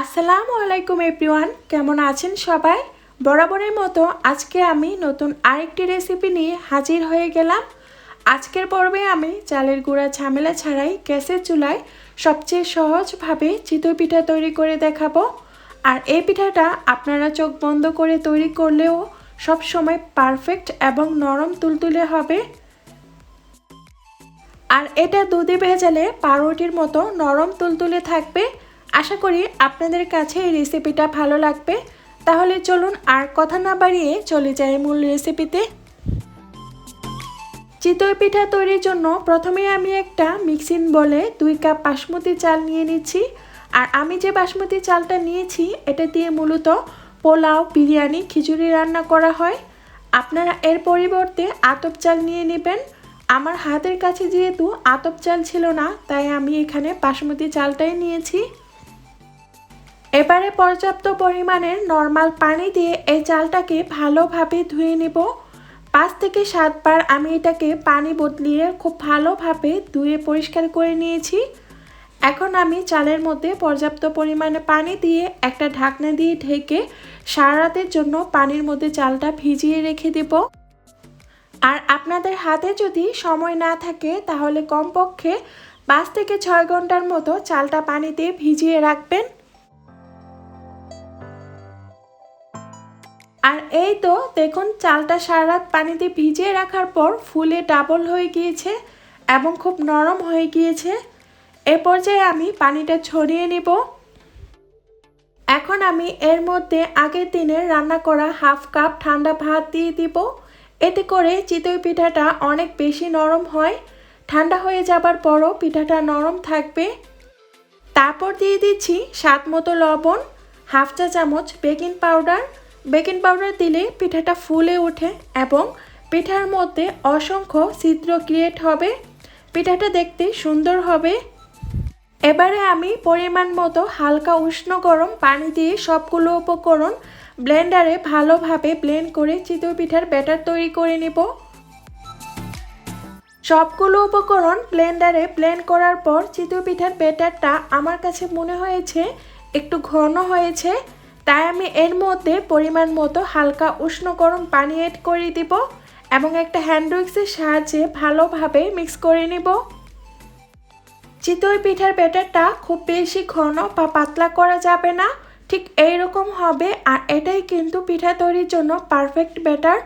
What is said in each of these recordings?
আসসালামু আলাইকুম এভরিওয়ান, কেমন আছেন সবাই? বরাবরের মতো আজকে আমি নতুন আরেকটি রেসিপি নিয়ে হাজির হয়ে গেলাম। আজকের পর্বে আমি চালের গুঁড়া ঝামেলা ছাড়াই গ্যাসের চুলায় সবচেয়ে সহজভাবে চিতই পিঠা তৈরি করে দেখাবো। আর এই পিঠাটা আপনারা চোখ বন্ধ করে তৈরি করলেও সব সময় পারফেক্ট এবং নরম তুলতুলে হবে। আর এটা দুধে ভেজালে পাউরুটির মতো নরম তুলতুলে থাকবে। আশা করি আপনাদের কাছে এই রেসিপিটা ভালো লাগবে। তাহলে চলুন আর কথা না বাড়িয়ে চলে যাই মূল রেসিপিতে চিতই পিঠা তৈরির জন্য প্রথমে আমি একটা মিক্সিং বলে দুই কাপ বাসমতি চাল নিয়ে নিচ্ছি। আর আমি যে বাসমতি চালটা নিয়েছি, এটা দিয়ে মূলত পোলাও, বিরিয়ানি, খিচুড়ি রান্না করা হয়। আপনারা এর পরিবর্তে আতপ চাল নিয়ে নেবেন। আমার হাতের কাছে যেহেতু আতপ চাল ছিল না, তাই আমি এখানে বাসমতি চালটাই নিয়েছি। এবারে পর্যাপ্ত পরিমাণের নর্মাল পানি দিয়ে এই চালটাকে ভালোভাবে ধুয়ে নেব। পাঁচ থেকে সাতবার আমি এটাকে পানি বদলিয়ে খুব ভালোভাবে ধুয়ে পরিষ্কার করে নিয়েছি। এখন আমি চালের মধ্যে পর্যাপ্ত পরিমাণে পানি দিয়ে একটা ঢাকনা দিয়ে ঢেকে সারা রাতের জন্য পানির মধ্যে চালটা ভিজিয়ে রেখে দেব। আর আপনাদের হাতে যদি সময় না থাকে তাহলে কমপক্ষে পাঁচ থেকে ছয় ঘণ্টার মতো চালটা পানিতে ভিজিয়ে রাখবেন। আর এই তো দেখুন, চালটা সারা রাত পানিতে ভিজিয়ে রাখার পর ফুলে ডাবল হয়ে গিয়েছে এবং খুব নরম হয়ে গিয়েছে। এ পর্যায়ে আমি পানিটা ছড়িয়ে নিব। এখন আমি এর মধ্যে আগের দিনের রান্না করা হাফ কাপ ঠান্ডা ভাত দিয়ে দিব। এতে করে চিতই পিঠাটা অনেক বেশি নরম হয়। ঠান্ডা হয়ে যাবার পরও পিঠাটা নরম থাকবে। তারপর দিয়ে দিচ্ছি স্বাদ মতো লবণ, হাফ চা চামচ বেকিং পাউডার বেকিং পাউডার দিলে পিঠাটা ফুলে ওঠে এবং পিঠার মধ্যে অসংখ্য ছিদ্র ক্রিয়েট হবে। পিঠাটা দেখতে সুন্দর হবে। এবারে আমি পরিমাণ মতো হালকা উষ্ণ গরম পানি দিয়ে সবগুলো উপকরণ ব্লেন্ডারে ভালোভাবে ব্লেন্ড করে চিতই পিঠার ব্যাটার তৈরি করে নেব। সবগুলো উপকরণ ব্লেন্ডারে ব্লেন্ড করার পর চিতই পিঠার ব্যাটারটা আমার কাছে মনে হয়েছে একটু ঘন হয়েছে। তাই আমি এর মধ্যে পরিমাণ মতো হালকা উষ্ণ গরম পানি এড করে দিব এবং একটা হ্যান্ড উইক্সের সাহায্যে ভালোভাবে মিক্স করে নিব। চিতই পিঠার ব্যাটারটা খুব বেশি ঘন বা পাতলা করা যাবে না, ঠিক এই রকম হবে আর এটাই কিন্তু পিঠা তৈরির জন্য পারফেক্ট ব্যাটার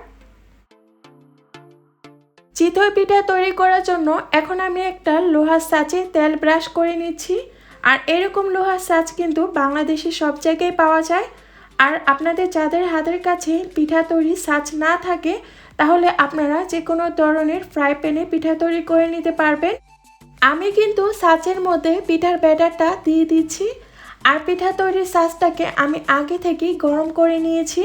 চিতই পিঠা তৈরি করার জন্য এখন আমি একটা লোহার সাচে তেল ব্রাশ করে নিচ্ছি। আর এরকম লোহার সাজ কিন্তু বাংলাদেশে সব জায়গায় পাওয়া যায়। আর আপনাদের যাদের হাতের কাছে পিঠা তৈরি সাজ না থাকে, তাহলে আপনারা যে কোনো ধরনের ফ্রাই প্যানে পিঠা তৈরি করে নিতে পারবেন। আমি কিন্তু সাজের মধ্যে পিঠার ব্যাটারটা দিয়ে দিচ্ছি। আর পিঠা তৈরির সাজটাকে আমি আগে থেকেই গরম করে নিয়েছি।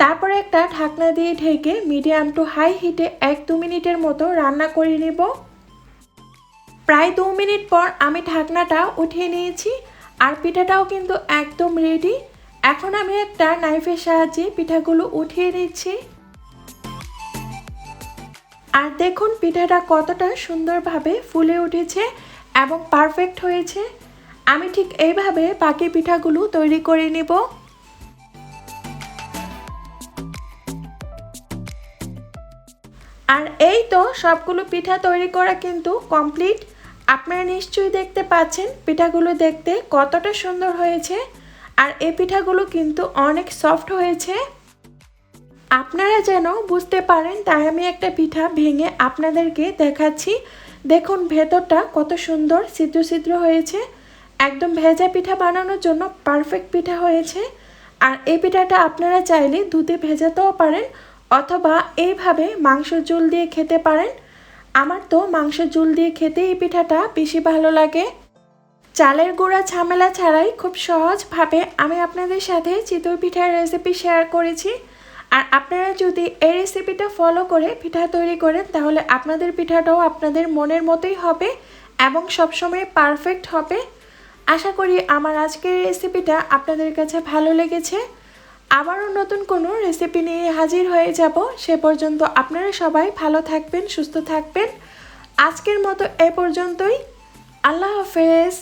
তারপরে একটা ঢাকনা দিয়ে ঢেকে মিডিয়াম টু হাই হিটে এক দু মিনিটের মতো রান্না করে নেব। প্রায় দু মিনিট পর আমি ঢাকনাটা উঠিয়ে নিয়েছি আর পিঠাটাও কিন্তু একদম রেডি এখন আমি একটা নাইফের সাহায্যে পিঠাগুলো উঠিয়ে নিচ্ছি। আর দেখুন পিঠাটা কতটা সুন্দরভাবে ফুলে উঠেছে এবং পারফেক্ট হয়েছে। আমি ঠিক এইভাবে বাকি পিঠাগুলো তৈরি করে নেব। আর এই তো সবগুলো পিঠা তৈরি করা কিন্তু কমপ্লিট আপনারা নিশ্চয়ই দেখতে পাচ্ছেন পিঠাগুলো দেখতে কতটা সুন্দর হয়েছে। আর এই পিঠাগুলো কিন্তু অনেক সফট হয়েছে। আপনারা যেন বুঝতে পারেন, তাই আমি একটা পিঠা ভেঙে আপনাদেরকে দেখাচ্ছি। দেখুন ভেতরটা কত সুন্দর ছিদ্র ছিদ্র হয়েছে। একদম ভেজা পিঠা বানানোর জন্য পারফেক্ট পিঠা হয়েছে। আর এই পিঠাটা আপনারা চাইলে দুধে ভেজাতেও পারেন অথবা এইভাবে মাংস জুল দিয়ে খেতে পারেন। আমার তো মাংস ঝুল দিয়ে খেতে এই পিঠাটা বেশি ভালো লাগে। চালের গুঁড়া ঝামেলা ছাড়াই খুব সহজভাবে আমি আপনাদের সাথে চিতই পিঠার রেসিপি শেয়ার করেছি। আর আপনারা যদি এই রেসিপিটা ফলো করে পিঠা তৈরি করেন, তাহলে আপনাদের পিঠাটাও আপনাদের মনের মতোই হবে এবং সবসময় পারফেক্ট হবে। আশা করি আমার আজকের রেসিপিটা আপনাদের কাছে ভালো লেগেছে। আবারও নতুন কোনো রেসিপি নিয়ে হাজির হয়ে যাব। সে পর্যন্ত আপনারা সবাই ভালো থাকবেন, সুস্থ থাকবেন। আজকের মতো এ পর্যন্তই। আল্লাহ হাফেজ।